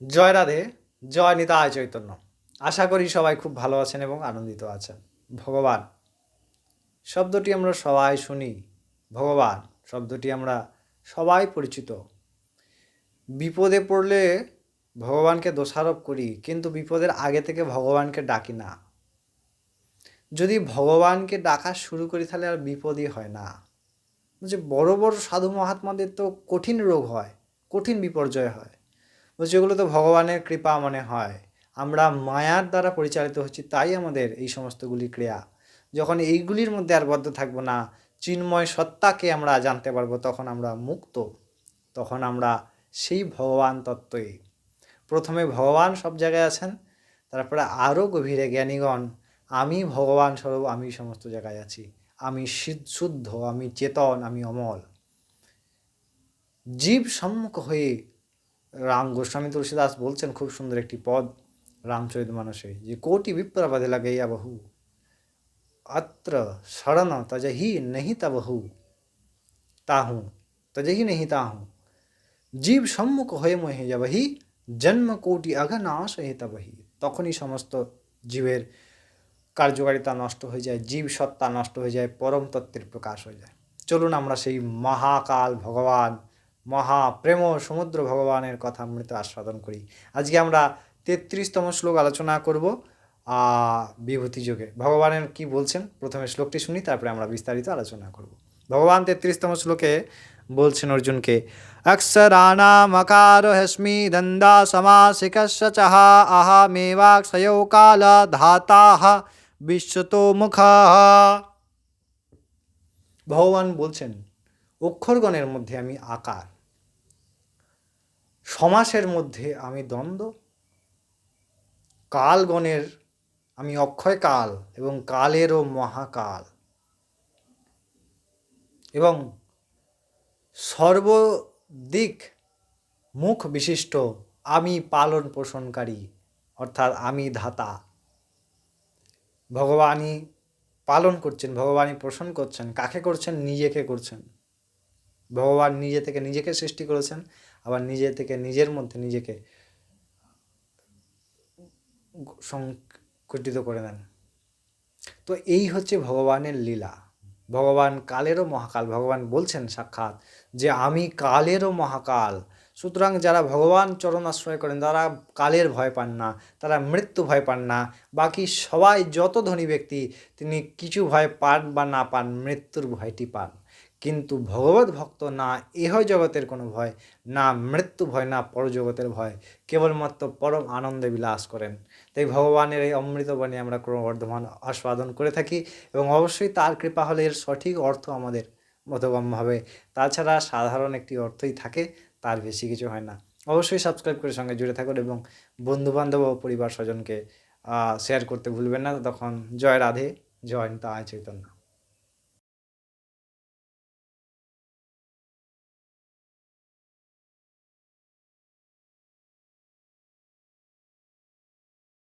জয় রাধে, জয় নিতায় চৈতন্য। আশা করি সবাই খুব ভালো আছেন এবং আনন্দিত আছেন। ভগবান, শব্দটি আমরা সবাই শুনি। ভগবান, শব্দটি আমরা সবাই পরিচিত। বিপদে পড়লে ভগবানকে দোষারোপ করি, কিন্তু বিপদের আগে থেকে ভগবানকে ডাকি না। যদি ভগবানকে ডাকা শুরু করি, তাহলে আর বিপদই হয় না। যে বড় বড় সাধু মহাত্মাদের তো কঠিন রোগ হয়, কঠিন বিপর্যয় হয়। এগুলো তো ভগবানের কৃপা মনে হয়। আমরা মায়ার দ্বারা পরিচালিত হচ্ছি, তাই আমাদের এই সমস্তগুলি ক্রিয়া। যখন এইগুলির মধ্যে আর বদ্ধ থাকব না, চিন্ময় সত্তাকে আমরা জানতে পারব, তখন আমরা মুক্ত, তখন আমরা সেই ভগবান তত্ত্বই। প্রথমে ভগবান সব জায়গায় আছেন, তারপরে আরও গভীরে জ্ঞানীগণ, আমি ভগবান স্বরূপ, আমি সমস্ত জায়গায় আছি, আমি শুদ্ধ, আমি চেতন, আমি অমল। জীব সম্মুখ হয়ে রাম গোস্বামী তুলসীদাস বলছেন, খুব সুন্দর একটি পদ, রামচরিত মানুষে যে কোটি বিপ্রবাদে লাগাইয়া বহু, অত্র শরণ তাজহি নেহি বহু তাহু, তাজহি নেহি তাহু, জীব সম্মুখ হয়ে মহে যাবহি, জন্ম কোটি অঘনাশ হে বহি তখনই সমস্ত জীবের কার্যকারিতা নষ্ট হয়ে যায়, জীব সত্তা নষ্ট হয়ে যায়, পরম তত্ত্বের প্রকাশ হয়ে যায়। চলুন আমরা সেই মহাকাল ভগবান মহাপ্রেম সমুদ্র ভগবানের কথা অমৃত আস্বাদন করি। আজকে আমরা তেত্রিশতম শ্লোক আলোচনা করব আহ, বিভূতি যোগে। ভগবানের কি বলছেন? প্রথমে শ্লোকটি শুনি তারপরে আমরা বিস্তারিত আলোচনা করব। ভগবান তেত্রিশতম শ্লোকে বলছেন অর্জুনকে অক্ষরাণাম আকার হস্মি দন্দা সমাসিকস্য চহ আহামেবাক্ষয়ৌ কাল ধাতাহ বিশ্বতো মুখা ভগবান বলছেন অক্ষরগণের মধ্যে আমি আকার। সমাসের মধ্যে আমি দ্বন্দ্ব। কালগণের আমি অক্ষয় কাল এবং কালেরও মহাকাল। এবং সর্বদিক মুখ বিশিষ্ট আমি পালন পোষণকারী, অর্থাৎ আমি ধাতা। ভগবানই পালন করছেন, ভগবানই পোষণ করছেন, কাকে করছেন? নিজেকে করছেন। ভগবান নিজে থেকে নিজেকে সৃষ্টি করেছেন, আবার নিজে থেকে নিজের মধ্যে নিজেকে সংকটিত করে দেন। তো এই হচ্ছে ভগবানের লীলা। ভগবান কালেরও মহাকাল, ভগবান বলছেন সাক্ষাৎ যে আমি কালেরও মহাকাল। সুতরাং যারা ভগবান চরণ আশ্রয় করেন, তারা কালের ভয় পান না, তারা মৃত্যু ভয় পান না। বাকি সবাই যত ধনী ব্যক্তি, তিনি কিছু ভয় পান বা না পান, মৃত্যুর ভয়টি পান। কিন্তু ভগবত ভক্ত না এহ জগতের কোনো ভয়, না মৃত্যু ভয়, না পরজগতের ভয়। কেবলমাত্র পরম আনন্দে বিলাস করেন। তাই ভগবানের এই অমৃতবাণী আমরা ক্রমবর্ধমান আস্বাদন করে থাকি এবং অবশ্যই তার কৃপা হলে এর সঠিক অর্থ আমাদের বোধগম্য হবে তাছাড়া সাধারণ একটি অর্থই থাকে, তার বেশি কিছু হয় না। অবশ্যই সাবস্ক্রাইব করে সঙ্গে জুড়ে থাকুন এবং বন্ধুবান্ধব ও পরিবার স্বজনকে শেয়ার করতে ভুলবেন না। তখন জয় রাধে, জয় নিতাই চৈতন্য।